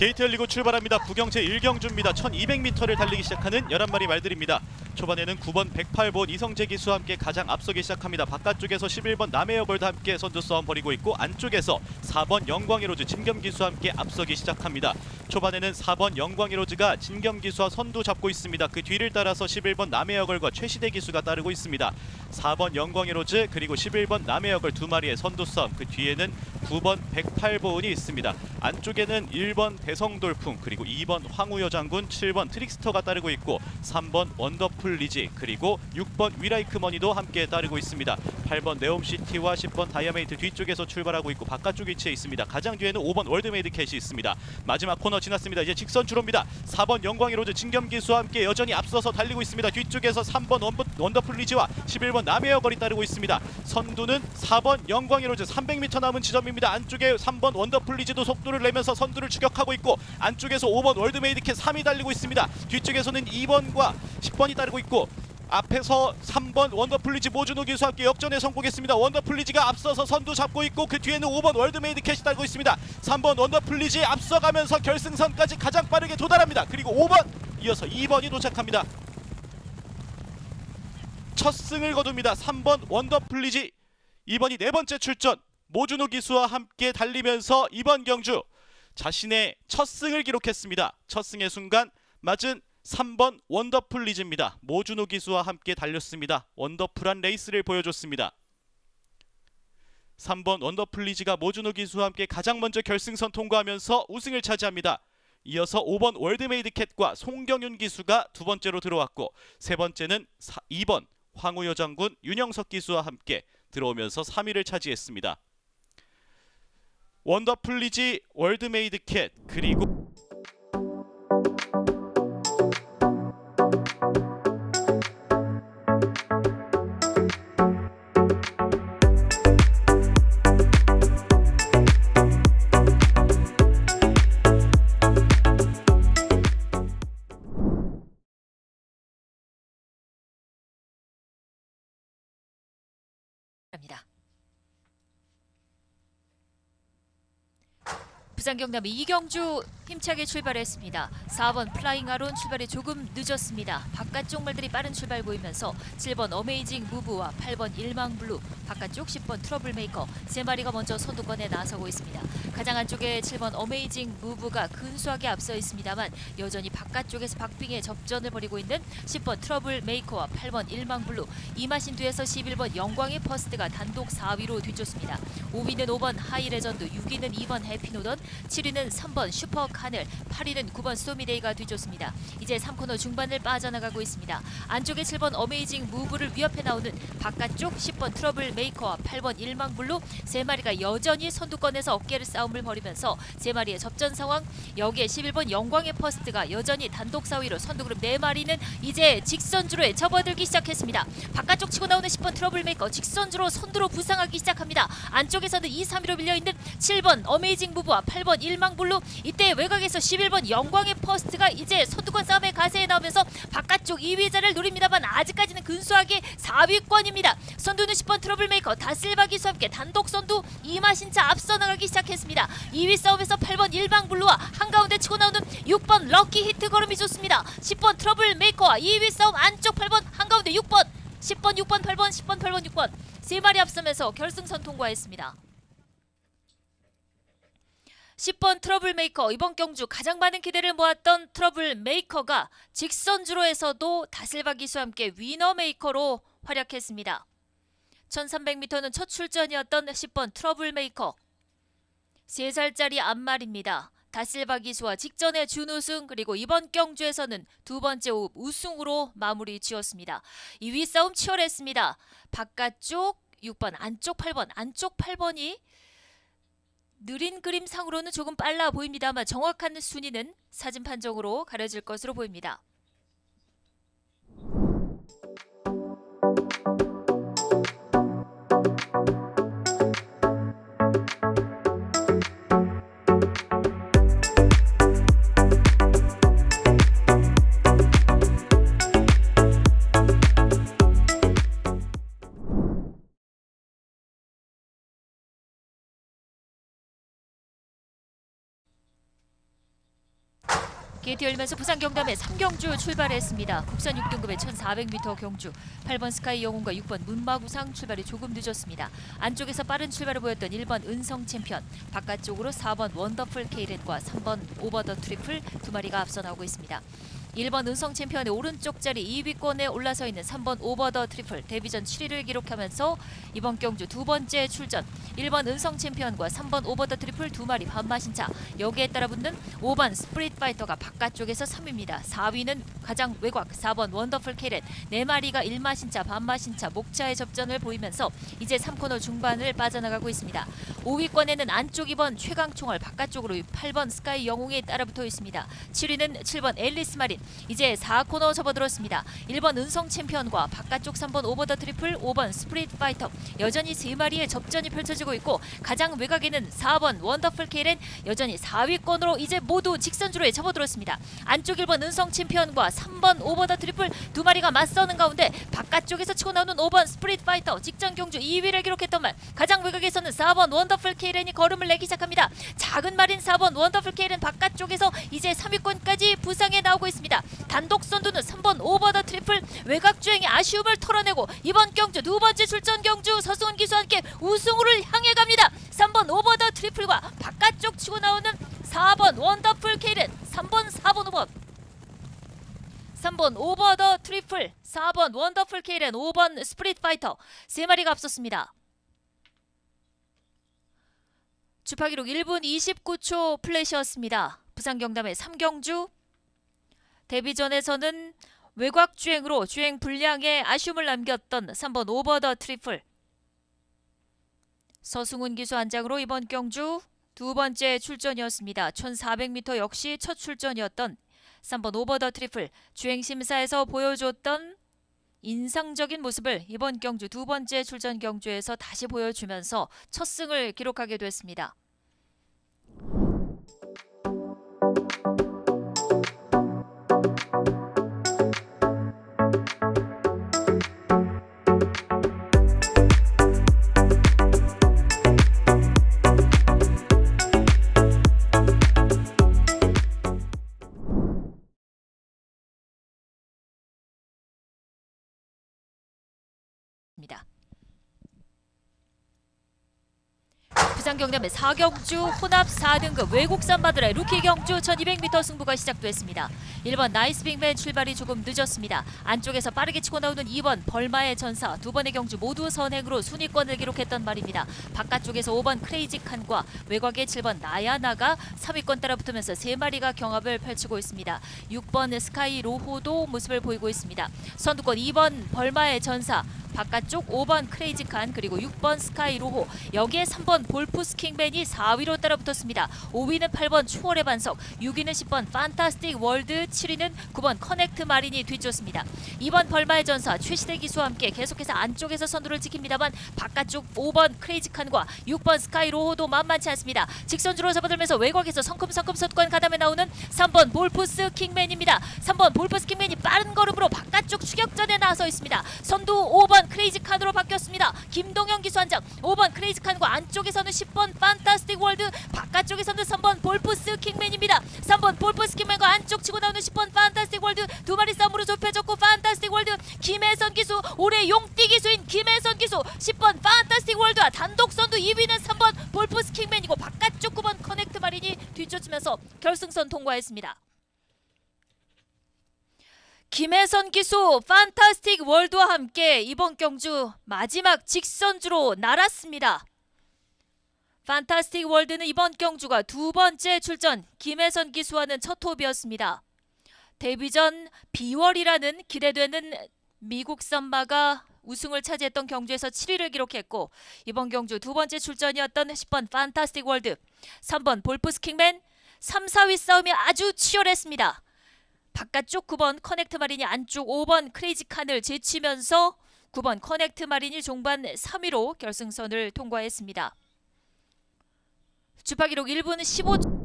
게이트 열리고 출발합니다. 부경제 1경주입니다. 1200m를 달리기 시작하는 11마리 말들입니다. 초반에는 9번 108번 이성재 기수와 함께 가장 앞서기 시작합니다. 바깥쪽에서 11번 남해여걸도 함께 선두 싸움 벌이고 있고 안쪽에서 4번 영광이로즈 진겸 기수와 함께 앞서기 시작합니다. 초반에는 4번 영광이로즈가 진겸 기수와 선두 잡고 있습니다. 그 뒤를 따라서 11번 남해여걸과 최시대 기수가 따르고 있습니다. 4번 영광이로즈 그리고 11번 남해여걸 두 마리의 선두 싸움 그 뒤에는 9번 108번이 있습니다. 안쪽에는 1번 대성돌풍 그리고 2번 황우여 장군 7번 트릭스터가 따르고 있고 3번 원더 풀 리지 그리고 6번 위라이크 머니도 함께 따르고 있습니다. 8번 네옴시티와 10번 다이아메이트 뒤쪽에서 출발하고 있고 바깥쪽 위치에 있습니다. 가장 뒤에는 5번 월드메이드 캣이 있습니다. 마지막 코너 지났습니다. 이제 직선 주로입니다. 4번 영광이로즈 진겸기수와 함께 여전히 앞서서 달리고 있습니다. 뒤쪽에서 3번 원더, 원더풀 리지와 11번 남해여걸이 따르고 있습니다. 선두는 4번 영광이로즈 300m 남은 지점입니다. 안쪽에 3번 원더풀 리지도 속도를 내면서 선두를 추격하고 있고 안쪽에서 5번 월드메이드 캣 3위 달리고 있습니다. 뒤쪽에서는 2번과 10번이 따르고 있고 앞에서 3번 원더풀리지 모준호 기수와 함께 역전에 성공했습니다. 원더풀리지가 앞서서 선두 잡고 있고 그 뒤에는 5번 월드메이드 캣이 따르고 있습니다. 3번 원더풀리지 앞서가면서 결승선까지 가장 빠르게 도달합니다. 그리고 5번 이어서 2번이 도착합니다. 첫 승을 거둡니다. 3번 원더풀리지 2번이 네 번째 출전 모준호 기수와 함께 달리면서 이번 경주 자신의 첫 승을 기록했습니다. 첫 승의 순간 맞은 3번 원더풀 리즈입니다. 모준호 기수와 함께 달렸습니다. 원더풀한 레이스를 보여줬습니다. 3번 원더풀 리즈가 모준호 기수와 함께 가장 먼저 결승선 통과하면서 우승을 차지합니다. 이어서 5번 월드메이드 캣과 송경윤 기수가 두 번째로 들어왔고 세 번째는 2번 황우여 장군 윤영석 기수와 함께 들어오면서 3위를 차지했습니다. 원더풀리지 월드메이드 캣 그리고 부산 경남 이경주 힘차게 출발했습니다. 4번 플라잉 아론 출발이 조금 늦었습니다. 바깥쪽 말들이 빠른 출발 보이면서 7번 어메이징 무브와 8번 일망 블루, 바깥쪽 10번 트러블 메이커 세 마리가 먼저 선두권에 나서고 있습니다. 가장 안쪽에 7번 어메이징 무브가 근소하게 앞서 있습니다만 여전히 바깥쪽에서 박빙의 접전을 벌이고 있는 10번 트러블 메이커와 8번 일망 블루, 이마신 뒤에서 11번 영광의 퍼스트가 단독 4위로 뒤쫓습니다. 5위는 5번 하이 레전드, 6위는 2번 해피노던, 7위는 3번 슈퍼 카넬, 8위는 9번 소미데이가 뒤쫓습니다. 이제 3코너 중반을 빠져나가고 있습니다. 안쪽에 7번 어메이징 무브를 위협해 나오는 바깥쪽 10번 트러블 메이커와 8번 일망 블루 세 마리가 여전히 선두권에서 어깨를 싸움을 벌이면서 세 마리의 접전 상황 여기에 11번 영광의 퍼스트가 여전히 단독 4위로 선두 그룹 네 마리는 이제 직선주로에 접어들기 시작했습니다. 바깥쪽 치고 나오는 10번 트러블 메이커 직선주로 선두로 부상하기 시작합니다. 안쪽에서는 2, 3위로 밀려 있는 7번 어메이징 무브와 8번 일망 블루 이때 외곽에서 11번 영광의 퍼스트가 이제 선두권 싸움의 가세에 나오면서 바깥쪽 2위 자를 노립니다만 아직까지는 근소하게 4위권입니다. 선두는 10번 트러블메이커 다실바 기수 함께 단독 선두 이마신차 앞서 나가기 시작했습니다. 2위 싸움에서 8번 일방 블루와 한가운데 치고 나오는 6번 럭키 히트 걸음이 좋습니다. 10번 트러블메이커와 2위 싸움 안쪽 8번 한가운데 6번 10번 6번 8번 10번 8번 6번 세 마리 앞서면서 결승선 통과했습니다. 10번 트러블 메이커 이번 경주 가장 많은 기대를 모았던 트러블 메이커가 직선주로에서도 다슬바 기수와 함께 위너 메이커로 활약했습니다. 1300m는 첫 출전이었던 10번 트러블 메이커 3살짜리 안말입니다. 다실바 기수와 직전의 준우승 그리고 이번 경주에서는 두 번째 호흡 우승으로 마무리 지었습니다. 2위 싸움 치열했습니다. 바깥쪽 6번 안쪽 8번 안쪽 8번이 느린 그림상으로는 조금 빨라 보입니다만 정확한 순위는 사진 판정으로 가려질 것으로 보입니다. 게이트 열면서 부산 경남의 3경주 출발했습니다. 국산 6등급의 1400m 경주 8번 스카이 영웅과 6번 문마구상 출발이 조금 늦었습니다. 안쪽에서 빠른 출발을 보였던 1번 은성 챔피언 바깥쪽으로 4번 원더풀 케이렛과 3번 오버 더 트리플 두 마리가 앞서 나오고 있습니다. 1번 은성 챔피언의 오른쪽 자리 2위권에 올라서 있는 3번 오버 더 트리플 데뷔전 7위를 기록하면서 이번 경주 두 번째 출전 1번 은성 챔피언과 3번 오버 더 트리플 두 마리 반마신 차 여기에 따라 붙는 5번 스프릿 파이터가 바깥쪽에서 3위입니다. 4위는 가장 외곽 4번 원더풀 캐렛 네 마리가 1마신 차 반마신 차 목차의 접전을 보이면서 이제 3코너 중반을 빠져나가고 있습니다. 5위권에는 안쪽 2번 최강총알 바깥쪽으로 8번 스카이 영웅이 따라 붙어 있습니다. 7위는 7번 앨리스 마린 이제 4코너 접어들었습니다. 1번 은성 챔피언과 바깥쪽 3번 오버 더 트리플 5번 스프릿 파이터 여전히 세 마리의 접전이 펼쳐지고 있고 가장 외곽에는 4번 원더풀 케일은 여전히 4위권으로 이제 모두 직선주로에 접어들었습니다. 안쪽 1번 은성 챔피언과 3번 오버 더 트리플 두 마리가 맞서는 가운데 바깥쪽에서 치고 나오는 5번 스프릿 파이터 직전 경주 2위를 기록했던 말 가장 외곽에서는 4번 원더풀 케일은이 걸음을 내기 시작합니다. 작은 말인 4번 원더풀 케일은 바깥쪽에서 이제 3위권까지 부상에 나오고 있습니다. 단독 선두는 3번 오버 더 트리플 외곽 주행의 아쉬움을 털어내고 이번 경주 두 번째 출전 경주 서승훈 기수와 함께 우승으로 향해 갑니다. 3번 오버 더 트리플과 바깥쪽 치고 나오는 4번 원더풀 케일은 3번 4번 5번 3번 오버 더 트리플 4번 원더풀 케일은 5번 스프릿 파이터 세 마리가 앞섰습니다. 주파 기록 1분 29초 플래시였습니다. 부산 경남의 3경주 데뷔전에서는 외곽 주행으로 주행 불량에 아쉬움을 남겼던 3번 오버 더 트리플 서승훈 기수 안장으로 이번 경주 두 번째 출전이었습니다. 1400m 역시 첫 출전이었던 3번 오버 더 트리플 주행 심사에서 보여줬던 인상적인 모습을 이번 경주 두 번째 출전 경주에서 다시 보여주면서 첫 승을 기록하게 됐습니다. 경남의 4경주 혼합 4등급 외국산 바드라의 루키 경주 1200m 승부가 시작됐습니다. 1번 나이스 빅맨 출발이 조금 늦었습니다. 안쪽에서 빠르게 치고 나오는 2번 벌마의 전사 두 번의 경주 모두 선행으로 순위권을 기록했던 말입니다. 바깥쪽에서 5번 크레이지 칸과 외곽의 7번 나야나가 3위권 따라붙으면서 세 마리가 경합을 펼치고 있습니다. 6번 스카이 로호도 모습을 보이고 있습니다. 선두권 2번 벌마의 전사 바깥쪽 5번 크레이지 칸 그리고 6번 스카이 로호 여기에 3번 볼프스 킹맨이 4위로 따라붙었습니다. 5위는 8번 추월의 반석 6위는 10번 판타스틱 월드 7위는 9번 커넥트 마린이 뒤쫓습니다. 2번 벌마의 전사 최시대 기수와 함께 계속해서 안쪽에서 선두를 지킵니다만 바깥쪽 5번 크레이지 칸과 6번 스카이 로호도 만만치 않습니다. 직선주로 접어들면서 외곽에서 성큼성큼 선두권 가담에 나오는 3번 볼프스 킹맨입니다. 3번 볼프스 킹맨이 빠른 걸음으로 바깥쪽 추격전에 나서 있습니다. 선두 5번 크레이지 칸으로 바뀌었습니다. 김동현 기수 한장 5번 크레이지 칸과 안쪽에서는 10번 판타스틱 월드 바깥쪽에서는 3번 볼프스 킹맨입니다. 3번 볼프스 킹맨과 안쪽 치고 나오는 10번 판타스틱 월드 두 마리 싸움으로 좁혀졌고 판타스틱 월드 김혜선 기수 올해 용띠 기수인 김혜선 기수 10번 판타스틱 월드와 단독 선두 2위는 3번 볼프스 킹맨이고 바깥쪽 9번 커넥트 마린이 뒤쫓으면서 결승선 통과했습니다. 김혜선 기수 판타스틱 월드와 함께 이번 경주 마지막 직선주로 날았습니다. 판타스틱 월드는 이번 경주가 두 번째 출전 김혜선 기수와는 첫 호흡이었습니다. 데뷔 전 비월이라는 기대되는 미국 선마가 우승을 차지했던 경주에서 7위를 기록했고 이번 경주 두 번째 출전이었던 10번 판타스틱 월드, 3번 볼프스 킹맨, 3, 4위 싸움이 아주 치열했습니다. 바깥쪽 9번 커넥트 마린이 안쪽 5번 크레이지 칸을 제치면서 9번 커넥트 마린이 종반 3위로 결승선을 통과했습니다. 주파 기록 1분 15.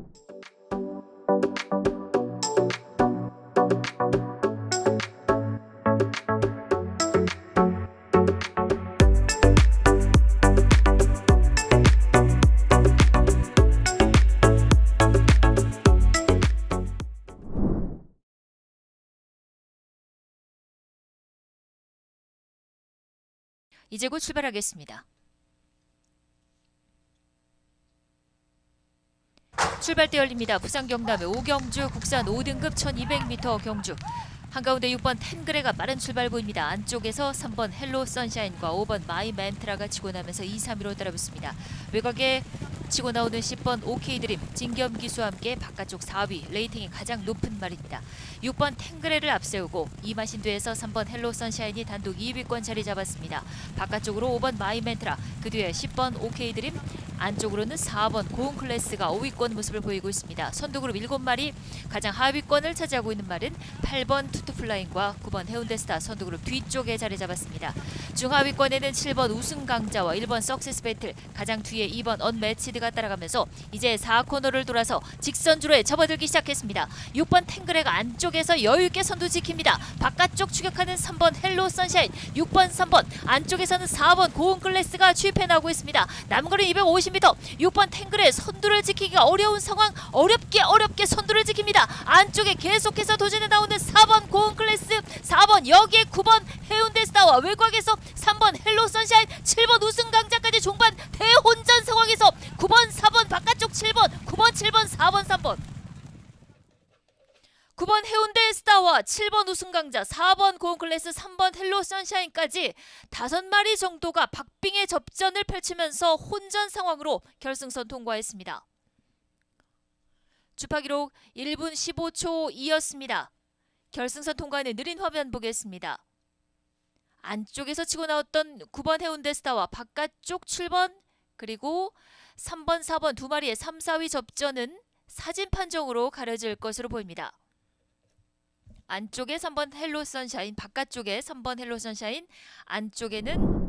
이제 곧 출발하겠습니다. 출발대 열립니다. 부산 경남의 오경주 국산 5등급 1200m 경주. 한가운데 6번 텐그레가 빠른 출발 보입니다. 안쪽에서 3번 헬로 선샤인과 5번 마이 멘트라가 치고 나면서 2, 3위로 따라붙습니다. 외곽에 치고 나오는 10번 OK 드림 진겸 기수와 함께 바깥쪽 4위 레이팅이 가장 높은 말입니다. 6번 탱그레를 앞세우고 이마신도에서 3번 헬로 선샤인이 단독 2위권 자리 잡았습니다. 바깥쪽으로 5번 마이 멘트라 그 뒤에 10번 OK 드림 안쪽으로는 4번 고운 클래스가 5위권 모습을 보이고 있습니다. 선두그룹 7마리 가장 하위권을 차지하고 있는 말은 8번 투투플라잉과 9번 해운대스타 선두그룹 뒤쪽에 자리 잡았습니다. 중하위권에는 7번 우승 강자와 1번 석세스 배틀 가장 뒤에 2번 언매치드가 따라가면서 이제 4코너를 돌아서 직선주로에 접어들기 시작했습니다. 6번 탱그레가 안쪽에서 여유있게 선두 지킵니다. 바깥쪽 추격하는 3번 헬로 선샤인 6번 3번 안쪽에서는 4번 고운 클래스가 추입해 나오고 있습니다. 남은 거리 250m 6번 탱그레 선두를 지키기가 어려운 상황. 어렵게 어렵게 선두를 지킵니다. 안쪽에 계속해서 도전해 나오는 4번 고운 클래스 4번 여기에 9번 해운대스타와 외곽에서 3번 헬로 선샤인 7번 우승 강자까지 종반 대혼전 상황에서 9번 4번 바깥쪽 7번 9번 7번 4번 3번 9번 해운대 스타와 7번 우승 강자 4번 고온 클래스 3번 헬로 선샤인까지 다섯 마리 정도가 박빙의 접전을 펼치면서 혼전 상황으로 결승선 통과했습니다. 주파 기록 1분 15초 2였습니다. 결승선 통과는 느린 화면 보겠습니다. 안쪽에서 치고 나왔던 9번 해운대 스타와 바깥쪽 7번 그리고 3번 4번 두 마리의 3, 4위 접전은 사진 판정으로 가려질 것으로 보입니다. 안쪽에 3번 헬로 선샤인, 바깥쪽에 3번 헬로 선샤인, 안쪽에는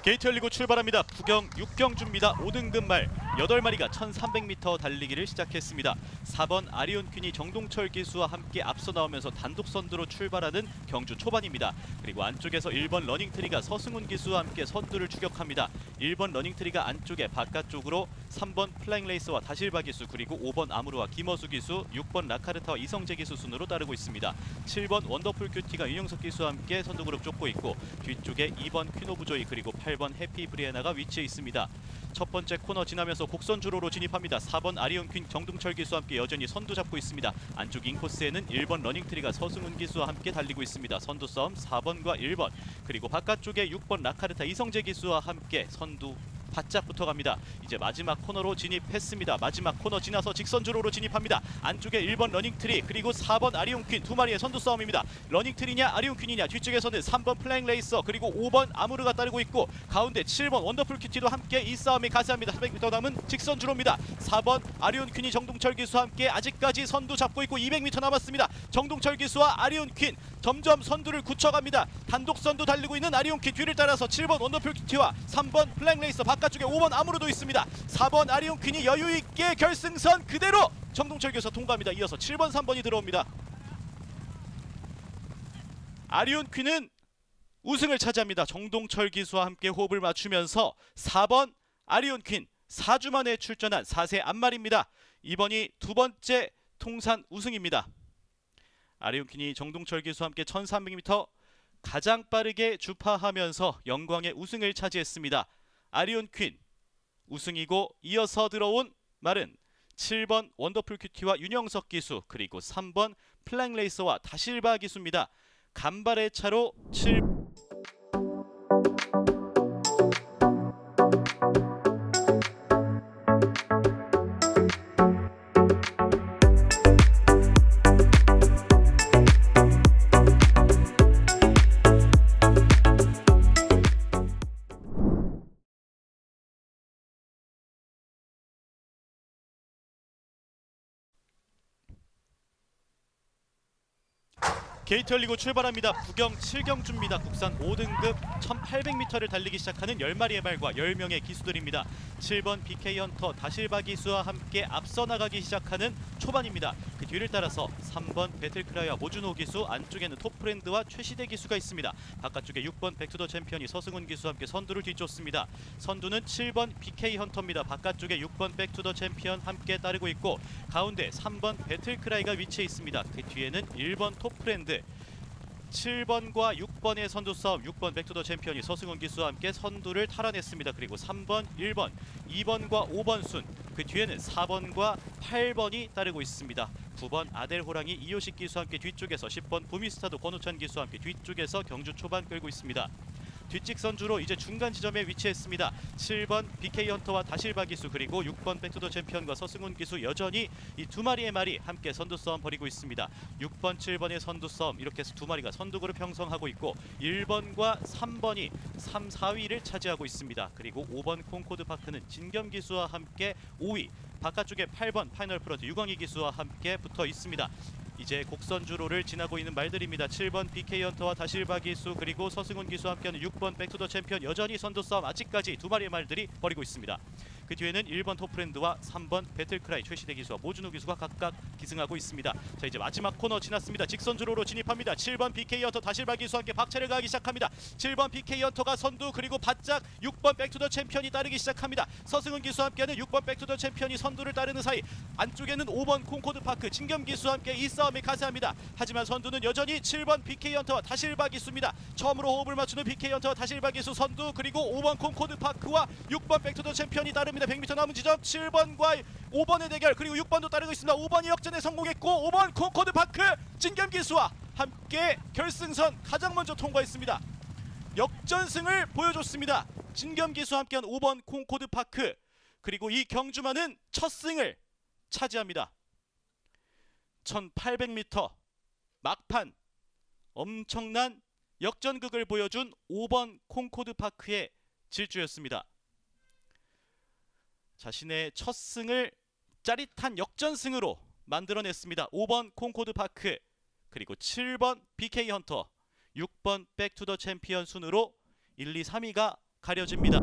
게이트 열리고 출발합니다. 부경 6경주입니다. 5등급 말 8마리가 1300m 달리기를 시작했습니다. 4번 아리온 퀸이 정동철 기수와 함께 앞서 나오면서 단독 선두로 출발하는 경주 초반입니다. 그리고 안쪽에서 1번 러닝트리가 서승훈 기수와 함께 선두를 추격합니다. 1번 러닝트리가 안쪽에 바깥쪽으로 3번 플라잉 레이스와 다실바 기수 그리고 5번 아무르와 김어수 기수 6번 라카르타와 이성재 기수 순으로 따르고 있습니다. 7번 원더풀 큐티가 윤영석 기수와 함께 선두 그룹 쫓고 있고 뒤쪽에 2번 퀸오브 조이 그리고 8번 해피 브리에나가 위치해 있습니다. 첫 번째 코너 지나면서 곡선 주로로 진입합니다. 4번 아리온 퀸 정동철 기수와 함께 여전히 선두 잡고 있습니다. 안쪽 인코스에는 1번 러닝트리가 서승훈 기수와 함께 달리고 있습니다. 선두 싸움 4번과 1번 그리고 바깥쪽에 6번 라카르타 이성재 기수와 함께 선두 바짝 붙어갑니다. 이제 마지막 코너로 진입했습니다. 마지막 코너 지나서 직선 주로로 진입합니다. 안쪽에 1번 러닝트리 그리고 4번 아리온퀸 두 마리의 선두 싸움입니다. 러닝트리냐 아리온퀸이냐 뒤쪽에서는 3번 플랭 레이서 그리고 5번 아무르가 따르고 있고 가운데 7번 원더풀 큐티도 함께 이 싸움이 가세합니다. 300m 남은 직선 주로입니다. 4번 아리온퀸이 정동철 기수와 함께 아직까지 선두 잡고 있고 200m 남았습니다. 정동철 기수와 아리온퀸 점점 선두를 굳혀갑니다. 단독 선두 달리고 있는 아리온퀸 뒤를 따라서 7번 원더풀 큐티와 3번 플랭 레이서 바깥쪽에 5번 아무르도 있습니다. 4번 아리온 퀸이 여유 있게 결승선 그대로 정동철 교수 통과합니다. 이어서 7번 3번이 들어옵니다. 아리온 퀸은 우승을 차지합니다. 정동철 기수와 함께 호흡을 맞추면서 4번 아리온 퀸 4주 만에 출전한 4세 안말입니다. 이번이 두 번째 통산 우승입니다. 아리온 퀸이 정동철 기수와 함께 1300m 가장 빠르게 주파하면서 영광의 우승을 차지했습니다. 아리온 퀸 우승이고 이어서 들어온 말은 7번 원더풀 큐티와 윤영석 기수 그리고 3번 플랭 레이서와 다실바 기수입니다. 간발의 차로 7 게이트 열리고 출발합니다. 부경 7경주입니다. 국산 5등급 1800m를 달리기 시작하는 10마리의 말과 10명의 기수들입니다. 7번 BK 헌터 다실바 기수와 함께 앞서 나가기 시작하는 초반입니다. 그 뒤를 따라서 3번 배틀크라이와 모준호 기수, 안쪽에는 톱프렌드와 최시대 기수가 있습니다. 바깥쪽에 6번 백투더 챔피언이 서승훈 기수와 함께 선두를 뒤쫓습니다. 선두는 7번 BK 헌터입니다. 바깥쪽에 6번 백투더 챔피언 함께 따르고 있고 가운데 3번 배틀크라이가 위치해 있습니다. 그 뒤에는 1번 톱프렌드 7번과 6번의 선두 싸움 6번 백투더 챔피언이 서승훈 기수와 함께 선두를 탈환했습니다. 그리고 3번, 1번, 2번과 5번 순 그 뒤에는 4번과 8번이 따르고 있습니다. 9번 아델 호랑이 이효식 기수와 함께 뒤쪽에서 10번 부미스타도 권우찬 기수와 함께 뒤쪽에서 경주 초반 끌고 있습니다. 뒷직선 주로 이제 중간 지점에 위치했습니다. 7번 BK 헌터와 다실바 기수 그리고 6번 백투더 챔피언과 서승훈 기수 여전히 이 두 마리의 말이 함께 선두 싸움 벌이고 있습니다. 6번, 7번의 선두 싸움 이렇게 해서 두 마리가 선두 그룹 형성하고 있고 1번과 3번이 3, 4위를 차지하고 있습니다. 그리고 5번 콩코드 파크는 진겸 기수와 함께 5위 바깥쪽에 8번 파이널 프로드 유광희 기수와 함께 붙어 있습니다. 이제 곡선 주로를 지나고 있는 말들입니다. 7번 BK 헌터와 다실바 기수 그리고 서승훈 기수와 함께하는 6번 백투더 챔피언 여전히 선두 싸움 아직까지 두 마리의 말들이 벌이고 있습니다. 그 뒤에는 1번 토프렌드와 3번 배틀크라이 최시대 기수와 모준호 기수가 각각 기승하고 있습니다. 자 이제 마지막 코너 지났습니다. 직선 주로로 진입합니다. 7번 BK 헌터 다실바 기수와 함께 박차를 가하기 시작합니다. 7번 BK 헌터가 선두 그리고 바짝 6번 백투더 챔피언이 따르기 시작합니다. 서승훈 기수와 함께하는 6번 백투더 챔피언이 선두를 따르는 사이 안쪽에는 5번 콩코드 파크 진겸 기수와 함께 이 싸움에 가세합니다. 하지만 선두는 여전히 7번 BK 헌터와 다실바 기수입니다. 처음으로 호흡을 맞추는 BK 헌터와 다실바 기수 선두 그리고 5번 콩코드 파크와 6번 백투더 챔피언이 따릅니다. 100m 남은 지점 7번과 5번의 대결 그리고 6번도 따르고 있습니다. 5번이 역전에 성공했고 5번 콩코드 파크 진겸 기수와 함께 결승선 가장 먼저 통과했습니다. 역전승을 보여줬습니다. 진겸 기수와 함께한 5번 콩코드 파크 그리고 이 경주만은 첫 승을 차지합니다. 1800m 막판 엄청난 역전극을 보여준 5번 콩코드 파크의 질주였습니다. 자신의 첫 승을 짜릿한 역전승으로 만들어냈습니다. 5번 콩코드 파크 그리고 7번 BK 헌터 6번 백투더 챔피언 순으로 1, 2, 3위가 가려집니다.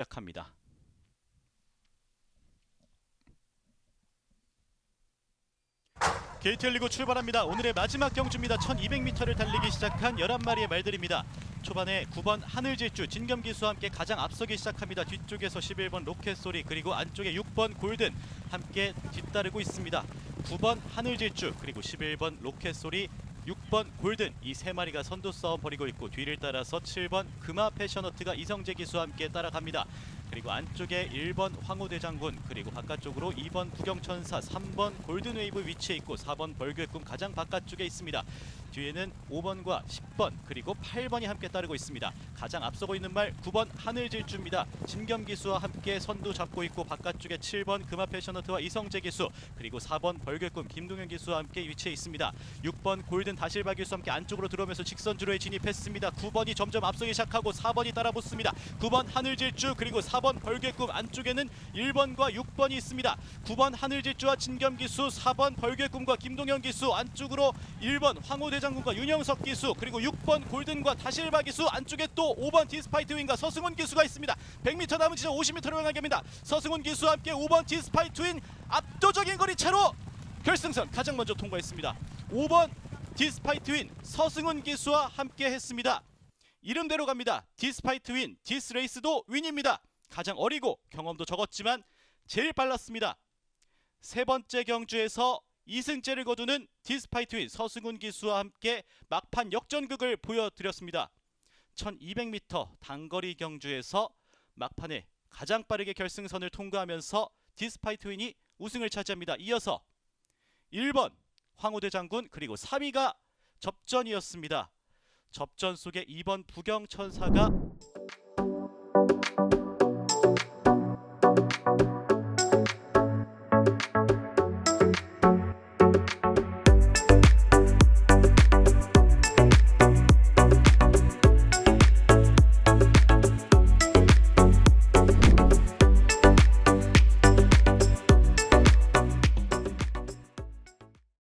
시작합니다. 게이트 열리고 출발합니다. 오늘의 마지막 경주입니다. 1200m를 달리기 시작한 11마리의 말들입니다. 초반에 9번 하늘질주 진겸 기수와 함께 가장 앞서기 시작합니다. 뒤쪽에서 11번 로켓 소리 그리고 안쪽에 6번 골든 함께 뒤따르고 있습니다. 9번 하늘질주 그리고 11번 로켓 소리 6번 골든 이 세 마리가 선두 싸움 벌이고 있고 뒤를 따라서 7번 금화 패셔너트가 이성재 기수와 함께 따라갑니다. 그리고 안쪽에 1번 황호대장군 그리고 바깥쪽으로 2번 구경천사 3번 골든웨이브 위치해 있고 4번 벌교꿈 가장 바깥쪽에 있습니다. 뒤에는 5번과 10번 그리고 8번이 함께 따르고 있습니다. 가장 앞서고 있는 말 9번 하늘질주입니다. 진겸 기수와 함께 선두 잡고 있고 바깥쪽에 7번 금화 패셔너트와 이성재 기수 그리고 4번 벌교꿈 김동현 기수와 함께 위치해 있습니다. 6번 골든 다실바 기수와 함께 안쪽으로 들어오면서 직선주로에 진입했습니다. 9번이 점점 앞서기 시작하고 4번이 따라붙습니다. 9번 하늘질주 그리고 4번 벌교꿈 안쪽에는 1번과 6번이 있습니다. 9번 하늘질주와 진겸 기수 4번 벌교꿈과 김동현 기수 안쪽으로 1번 황호 대장군과 윤영석 기수 그리고 6번 골든과 다실바 기수 안쪽에 또 5번 디스파이트 윈과 서승훈 기수가 있습니다. 100m 남은 지점 50m로 향하게 합니다. 서승훈 기수와 함께 5번 디스파이트 윈 압도적인 거리 차로 결승선 가장 먼저 통과했습니다. 5번 디스파이트 윈 서승훈 기수와 함께 했습니다. 이름대로 갑니다. 디스파이트 윈, 디스레이스도 윈입니다. 가장 어리고 경험도 적었지만 제일 빨랐습니다. 세 번째 경주에서 2승째를 거두는 디스파이트 윈 서승훈 기수와 함께 막판 역전극을 보여드렸습니다. 1200m 단거리 경주에서 막판에 가장 빠르게 결승선을 통과하면서 디스파이트 윈이 우승을 차지합니다. 이어서 1번 황호대 장군 그리고 3위가 접전이었습니다. 접전 속에 2번 부경천사가